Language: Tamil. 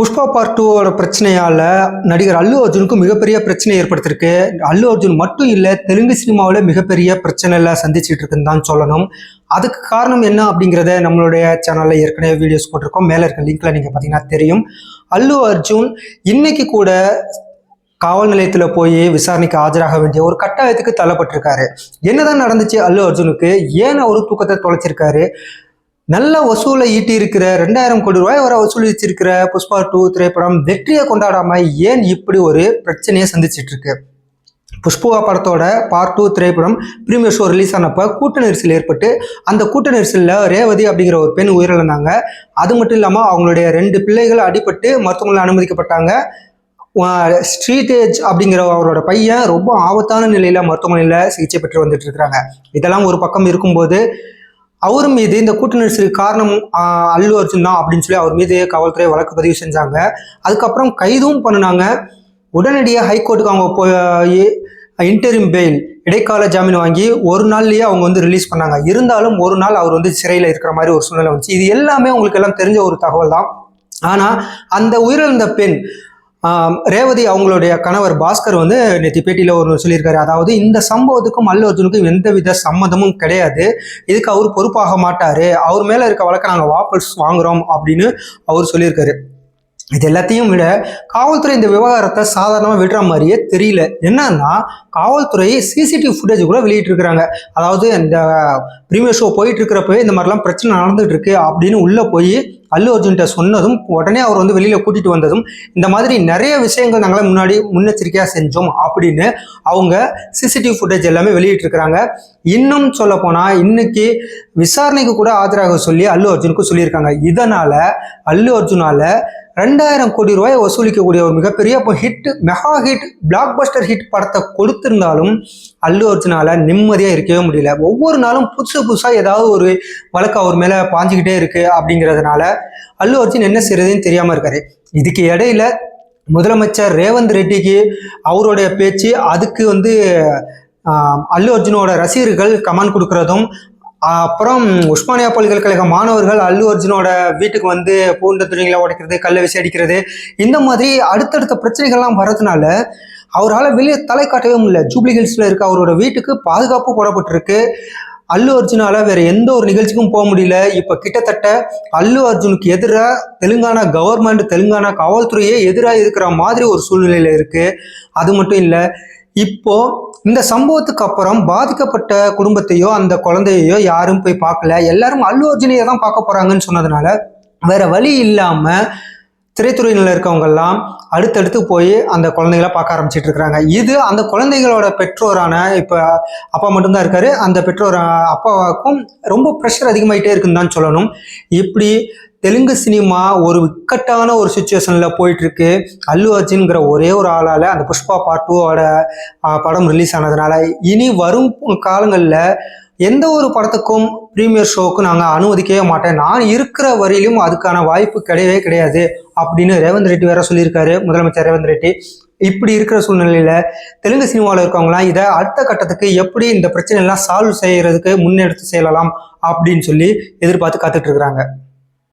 புஷ்பா பார்ட் டூவோட பிரச்சனையால் நடிகர் அல்லு அர்ஜுனுக்கு மிகப்பெரிய பிரச்சனை ஏற்படுத்திருக்கு. அல்லு அர்ஜுன் மட்டும் இல்லை தெலுங்கு சினிமாவில் மிகப்பெரிய பிரச்சனையில் சந்திச்சுட்டு இருக்குன்னு தான் சொல்லணும். அதுக்கு காரணம் என்ன அப்படிங்கிறத நம்மளுடைய சேனலில் ஏற்கனவே வீடியோஸ் போட்டிருக்கோம். மேலே இருக்க லிங்க்கில் நீங்கள் பார்த்தீங்கன்னா தெரியும். அல்லு அர்ஜுன் இன்னைக்கு கூட காவல் நிலையத்தில் போய் விசாரணைக்கு ஆஜராக வேண்டிய ஒரு கட்டாயத்துக்கு தள்ளப்பட்டிருக்காரு. என்னதான் நடந்துச்சு அல்லு அர்ஜுனுக்கு? ஏன் அவரு தூக்கத்தை தொலைச்சிருக்காரு? நல்ல வசூலை ஈட்டி இருக்கிற ரெண்டாயிரம் கோடி ரூபாய் வர வசூலிச்சிருக்கிற புஷ்பா டூ திரைப்படம் வெற்றியை கொண்டாடாம ஏன் இப்படி ஒரு பிரச்சனையை சந்திச்சிட்டு இருக்கு புஷ்புவா படத்தோட பார்ட் டூ திரைப்படம் ப்ரீமியர் ஷோ ரிலீஸ் ஆனப்போ கூட்ட நெரிசல் ஏற்பட்டு அந்த கூட்ட நெரிசலில் ரேவதி அப்படிங்கிற ஒரு பெண் உயிரிழந்தாங்க. அது மட்டும் இல்லாமல் அவங்களுடைய ரெண்டு பிள்ளைகள் அடிபட்டு மருத்துவமனையில் அனுமதிக்கப்பட்டாங்க. ஸ்ட்ரீட் ஏஜ் அப்படிங்கிற அவரோட பையன் ரொம்ப ஆபத்தான நிலையில் மருத்துவமனையில் சிகிச்சை பெற்று வந்துட்டு இருக்கிறாங்க. இதெல்லாம் ஒரு பக்கம் இருக்கும்போது அவர் மீது இந்த கூட்ட நெரிசலுக்கு காரணம் அல்லு அர்ஜுன் தான் அப்படின்னு சொல்லி அவர் மீது காவல்துறை வழக்கு பதிவு செஞ்சாங்க. அதுக்கப்புறம் கைதும் பண்ணினாங்க. உடனடியாக ஹைகோர்ட்டுக்கு அவங்க போய் இன்டரிம் பெயில் இடைக்கால ஜாமீன் வாங்கி ஒரு நாள்லயே அவங்க வந்து ரிலீஸ் பண்ணாங்க. இருந்தாலும் ஒரு நாள் அவர் வந்து சிறையில் இருக்கிற மாதிரி ஒரு சூழ்நிலை வந்துச்சு. இது எல்லாமே உங்களுக்கு எல்லாம் தெரிஞ்ச ஒரு தகவல் தான். ஆனால் அந்த உயிரிழந்த பெண் ரேவதி அவங்களுடைய கணவர் பாஸ்கர் வந்து நேற்று பேட்டியில் ஒரு சொல்லியிருக்காரு. அதாவது இந்த சம்பவத்துக்கும் அல்லு அர்ஜுனுக்கும் எந்தவித சம்மதமும் கிடையாது. இதுக்கு அவர் பொறுப்பாக மாட்டார். அவர் மேலே இருக்க வழக்கை நாங்கள் வாபஸ் வாங்குறோம் அப்படின்னு அவர் சொல்லியிருக்காரு. இது எல்லாத்தையும் விட காவல்துறை இந்த விவகாரத்தை சாதாரணமாக விடுற மாதிரியே தெரியல. என்னன்னா காவல்துறை சிசிடிவி ஃபுட்டேஜ் கூட வெளியிட்டிருக்கிறாங்க. அதாவது இந்த ப்ரீமியர் ஷோ போயிட்டு இருக்கிறப்பவே இந்த மாதிரிலாம் பிரச்சனை நடந்துட்டு இருக்கு அப்படின்னு உள்ளே போய் அல்லு அர்ஜுன்கிட்ட சொன்னதும் உடனே அவர் வந்து வெளியில் கூட்டிகிட்டு வந்ததும் இந்த மாதிரி நிறைய விஷயங்கள் நாங்களாம் முன்னாடி முன்னெச்சரிக்கையாக செஞ்சோம் அப்படின்னு அவங்க சிசிடிவி ஃபுட்டேஜ் எல்லாமே வெளியிட்டிருக்கிறாங்க. இன்னும் சொல்ல போனால் இன்னைக்கு விசாரணைக்கு கூட ஆஜராக சொல்லி அல்லு அர்ஜுனுக்கு சொல்லியிருக்காங்க. இதனால் அல்லு அர்ஜுனால ரெண்டாயிரம் கோடி ரூபாய் வசூலிக்கக்கூடிய ஒரு மிகப்பெரிய இப்போ hit mega hit blockbuster hit படத்தை கொடுத்திருந்தாலும் அல்லு அர்ஜுனால நிம்மதியாக இருக்கவே முடியல. ஒவ்வொரு நாளும் புதுசு புதுசாக ஏதாவது ஒரு வழக்கு அவர் மேலே பாஞ்சுக்கிட்டே இருக்கு அப்படிங்கிறதுனால அல்லு அர்ஜுன் என்ன செய்யறதுன்னு தெரியாமல் இருக்காரு. இதுக்கு இடையில முதலமைச்சர் ரேவந்த் ரெட்டிக்கு அவருடைய பேச்சு அதுக்கு வந்து அல்லு அர்ஜுனோட ரசிகர்கள் கமெண்ட் கொடுக்கறதும் அப்புறம் உஸ்மானியா பல்கலைக்கழக மாணவர்கள் அல்லு அர்ஜுனோட வீட்டுக்கு வந்து பூண்ட துணிகளை உடைக்கிறது கல்லை வீசி அடிக்கிறது இந்த மாதிரி அடுத்தடுத்த பிரச்சனைகள்லாம் வரதுனால அவரால் வெளியே தலை காட்டவே முடியல. ஜூப்ளி ஹில்ஸில் இருக்க அவரோட வீட்டுக்கு பாதுகாப்பு போடப்பட்டிருக்கு. அல்லு அர்ஜுனால வேற எந்த ஒரு நிகழ்ச்சிக்கும் போக முடியல. இப்போ கிட்டத்தட்ட அல்லு அர்ஜுனுக்கு எதிராக தெலுங்கானா கவர்மெண்ட் தெலுங்கானா காவல்துறையே எதிராக இருக்கிற மாதிரி ஒரு சூழ்நிலையில இருக்கு. அது மட்டும் இல்லை இப்போ இந்த சம்பவத்துக்கு அப்புறம் பாதிக்கப்பட்ட குடும்பத்தையோ அந்த குழந்தையோ யாரும் போய் பார்க்கல. எல்லாரும் அல்லு அர்ஜுனையை தான் பார்க்க போறாங்கன்னு சொன்னதுனால வேற வழி இல்லாம திரைத்துறையில் இருக்கவங்கெல்லாம் அடுத்தடுத்து போய் அந்த குழந்தைகளை பார்க்க ஆரம்பிச்சிட்டு இருக்கிறாங்க. இது அந்த குழந்தைகளோட பெற்றோரான இப்போ அப்பா மட்டும்தான் இருக்காரு. அந்த பெற்றோர் அப்பாவுக்கும் ரொம்ப ப்ரெஷர் அதிகமாயிட்டே இருக்குன்னு தான் சொல்லணும். இப்படி தெலுங்கு சினிமா ஒரு இக்கட்டான ஒரு சுச்சுவேஷனில் போயிட்டுருக்கு. அல்லு அர்ஜுன்கிற ஒரே ஒரு ஆளால் அந்த புஷ்பா பார்ட் டூவோட படம் ரிலீஸ் ஆனதுனால இனி வரும் காலங்களில் எந்த ஒரு படத்துக்கும் ப்ரீமியர் ஷோவுக்கு நாங்கள் அனுமதிக்கவே மாட்டேன் நான் இருக்கிற வரையிலும் அதுக்கான வாய்ப்பு கிடையவே கிடையாது அப்படின்னு ரேவந்த் ரெட்டி வேற சொல்லியிருக்காரு. முதலமைச்சர் ரேவந்த் ரெட்டி. இப்படி இருக்கிற சூழ்நிலையில் தெலுங்கு சினிமாவில் இருக்கவங்களாம் இதை அடுத்த கட்டத்துக்கு எப்படி இந்த பிரச்சனை எல்லாம் சால்வ் செய்யறதுக்கு முன்னெடுத்து செல்லலாம் அப்படின்னு சொல்லி எதிர்பார்த்து காத்துட்டு இருக்கிறாங்க.